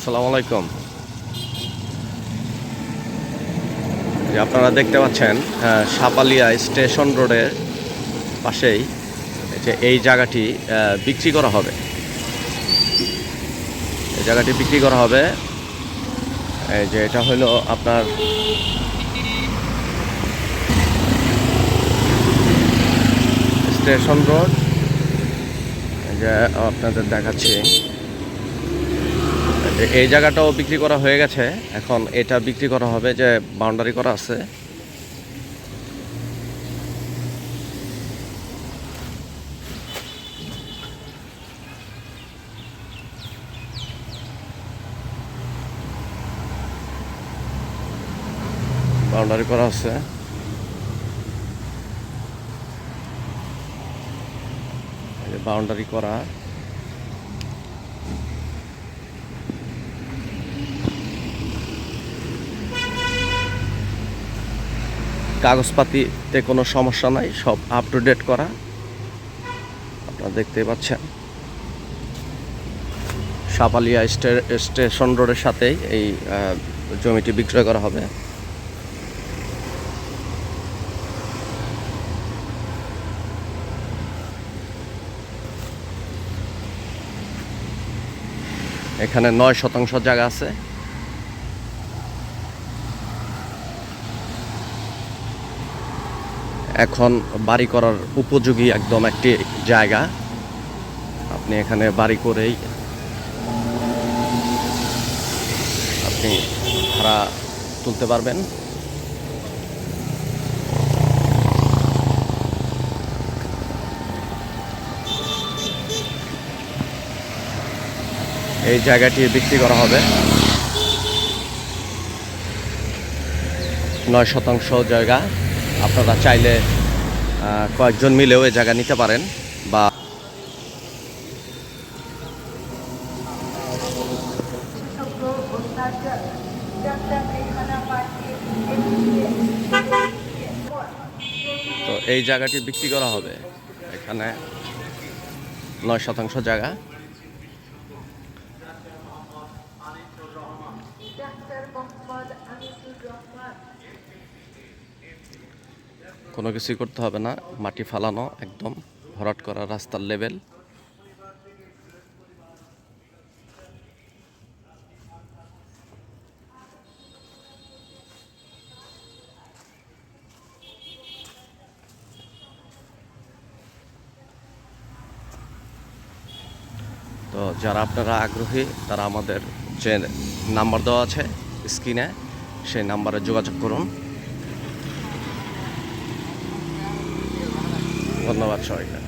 আসসালামু আলাইকুম। যে আপনারা দেখতে পাচ্ছেন আহ, সাপালিয়া স্টেশন রোডের পাশেই যে এই জায়গাটি বিক্রি করা হবে। এই জায়গাটি বিক্রি করা হবে। এই যে এটা হলো আপনার স্টেশন রোড। যে আপনাদের দেখাচ্ছি। এই জায়গাটাও বিক্রি করা হয়ে গেছে। এখন এটা বিক্রি করা হবে যে বাউন্ডারি করা আছে। বাউন্ডারি করা আছে। বাউন্ডারি করা। কাগজপাতিতে কোনো সমস্যা নাই, সব আপ টু ডেট করা। আপনারা দেখতেই পাচ্ছেন। সাপালিয়া স্টে- স্টেশন রোডের সাথেই এই জমিটি বিক্রয় করা হবে। এখানে নয় শতাংশ জায়গা আছে। এখন বাড়ি করার উপযোগী একদম একটি জায়গা। আপনি এখানে বাড়ি করেই আপনি ভাড়া তুলতে পারবেন। এই জায়গাটি বিক্রি করা হবে। নয় শতাংশ জায়গা। আপনারা চাইলে কয়েকজন মিলেও এই জায়গা নিতে পারেন বা তো এই জায়গাটি বিক্রি করা হবে। এখানে নয় শতাংশ জায়গা। কোনো কিছুই করতে হবে না, মাটি ফালানো একদম, ভরাট করা রাস্তার লেভেল। তো যারা আপনারা আগ্রহী, তারা আমাদের যে নাম্বার দেওয়া আছে স্ক্রিনে, সেই নাম্বারে যোগাযোগ করুন। ধন্যবাদ সবাইকে